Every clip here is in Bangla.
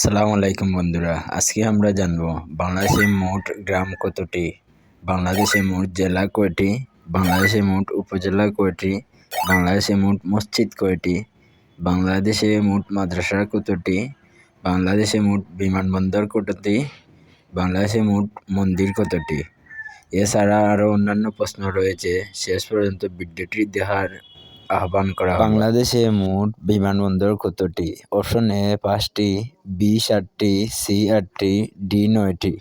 সালামু আলাইকুম বন্ধুরা, আজকে আমরা জানব বাংলাদেশে মোট গ্রাম কতটি? বাংলাদেশে মোট জেলা কয়টি? বাংলাদেশে মোট উপজেলা কয়টি? বাংলাদেশে মোট মসজিদ কয়টি? বাংলাদেশে মোট মাদ্রাসা কতটি? বাংলাদেশে মোট বিমানবন্দর কতটি? বাংলাদেশে মোট মন্দির কতটি? এছাড়া আরও অন্যান্য প্রশ্ন রয়েছে। শেষ পর্যন্ত ভিডিওটি দেখার আহ্বান করা বাংলাদেশে মোট বিমানবন্দর কতটি? অপশন এ পাঁচটি বি সাতটি সি আটটি ডি নয়টি।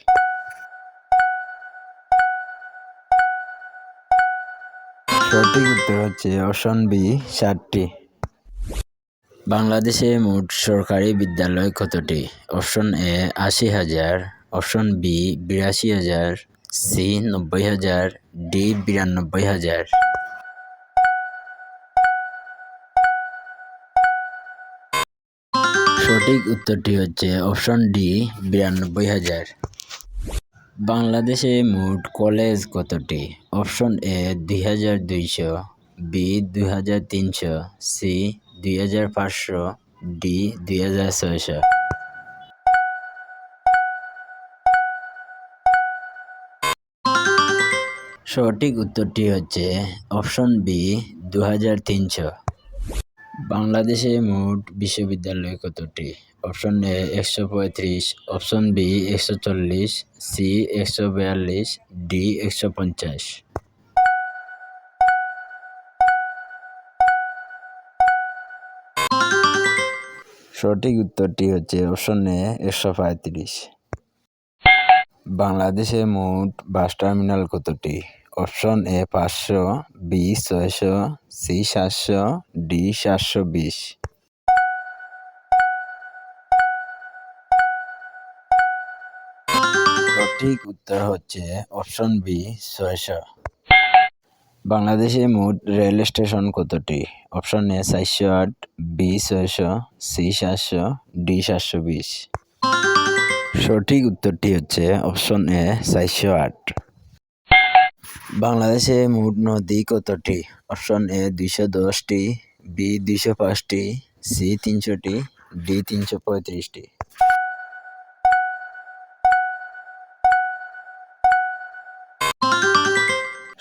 সঠিক উত্তর হচ্ছে অপশন বি সাতটি। বাংলাদেশে মোট সরকারি বিদ্যালয় কতটি? অপশন এ আশি হাজার অপশন বি বিরাশি হাজার সি নব্বই হাজার ডি বিরানব্বই হাজার। সঠিক উত্তরটি হচ্ছে অপশন ডি, বিরানব্বই হাজার। বাংলাদেশে মোট কলেজ কতটি? অপশন এ, দুই হাজার দুইশো, বি, দুই হাজার তিনশো, সি, দুই হাজার পাঁচশো, ডি, দুই হাজার ছয়শো। সঠিক উত্তরটি হচ্ছে অপশন বি দু হাজার তিনশো। বাংলাদেশে মোট বিশ্ববিদ্যালয় কতটি? অপশন এ একশো পঁয়ত্রিশ, অপশন বি একশো চল্লিশ, সি একশো বিয়াল্লিশ, ডি একশো পঞ্চাশ। সঠিক উত্তরটি হচ্ছে অপশন এ একশো পঁয়ত্রিশ। বাংলাদেশে মোট বাস টার্মিনাল কতটি? অপশন এ পাঁচশো, বি ছয়শো, সি সাতশো, ডি সাতশো বিশ। সঠিক উত্তর হচ্ছে অপশন বি, ছয়শো। বাংলাদেশে মোট রেল স্টেশন কতটি? অপশন এ চারশো আট, বি ছয়শো, সি সাতশো, ডি সাতশো বিশ। সঠিক উত্তরটি হচ্ছে অপশন এ চারশো আট। বাংলাদেশে মোট নদী কতটি? অপশন এ দুইশো দশটি, বি দুইশো পাঁচটি, সি তিনশোটি, ডি তিনশো পঁয়ত্রিশটি।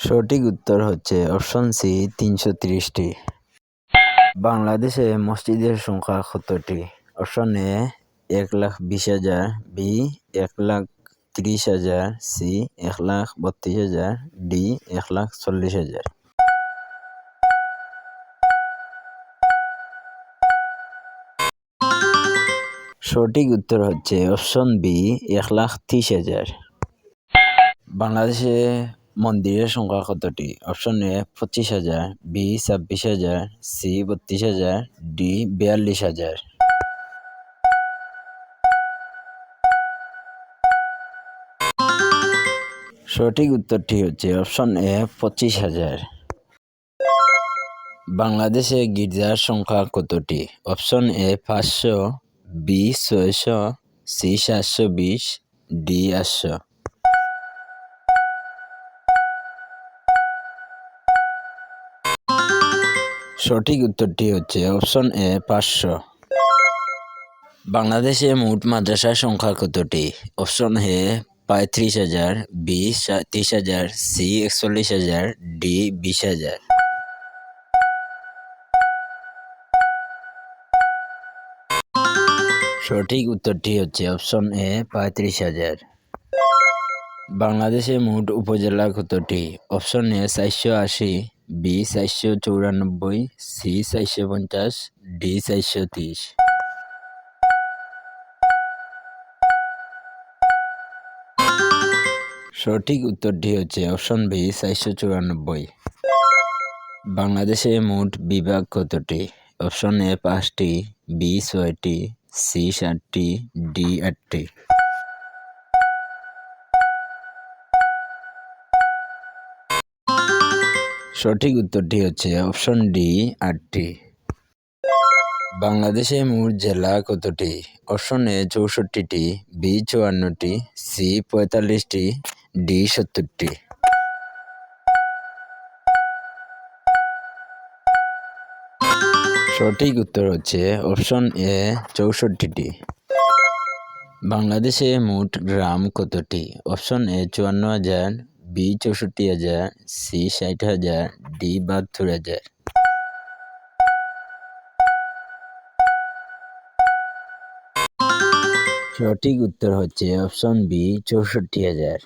সঠিক উত্তর হচ্ছে অপশন সি তিনশো তিরিশটি। বাংলাদেশে মসজিদের সংখ্যা কতটি? অপশন এ এক লাখ বিশ হাজার, বি এক লাখ তিরিশ হাজার সি এক লাখ বত্রিশ হাজার ডি এক লাখ চল্লিশ হাজার। সঠিক উত্তর হচ্ছে অপশন বি এক লাখ ত্রিশ হাজার। বাংলাদেশে মন্দিরের সংখ্যা কতটি? অপশন এ পঁচিশ হাজার বি ছাব্বিশ হাজার সি বত্রিশ হাজার ডি বিয়াল্লিশ হাজার। সঠিক উত্তরটি হচ্ছে অপশন এ, পঁচিশ হাজার। বাংলাদেশে গির্জার সংখ্যা কতটি? অপশন এ, পাঁচশো, বি, ছয়শো, সি, সাতশো বিশ, ডি, আটশো। সঠিক উত্তরটি হচ্ছে অপশন এ, পাঁচশো। বাংলাদেশে মোট মাদ্রাসার সংখ্যা কতটি? অপশন এ পঁয়ত্রিশ হাজার বি তিরিশ হাজার, সি, একচল্লিশ হাজার, ডি, বিশ হাজার। সঠিক উত্তরটি হচ্ছে অপশন এ, পঁয়ত্রিশ হাজার। বাংলাদেশে মোট উপজেলা কতটি? অপশন এ, চারশো আশি, বি, চারশো চৌরানব্বই, সি, চারশো পঞ্চাশ, ডি, চারশো তিরিশ। সঠিক উত্তরটি হচ্ছে অপশন বি, চারশো চুরানব্বই। বাংলাদেশে মোট বিভাগ কতটি? অপশন এ পাঁচটি, বি ছয়টি, সি সাতটি, ডি আটটি। সঠিক উত্তরটি হচ্ছে অপশন ডি, আটটি। বাংলাদেশে মোট জেলা কতটি? অপশন এ চৌষট্টিটি, বি চুয়ান্নটি, সি পঁয়তাল্লিশটি ডি সত্তরটি সঠিক উত্তর হচ্ছে অপশন এ চৌষট্টিটি। বাংলাদেশে মোট গ্রাম কতটি? অপশন এ চুয়ান্ন হাজার বি চৌষট্টি হাজার সি ষাট হাজার ডি বাহাত্তর হাজার। সঠিক উত্তর হচ্ছে অপশন বি চৌষট্টি হাজার।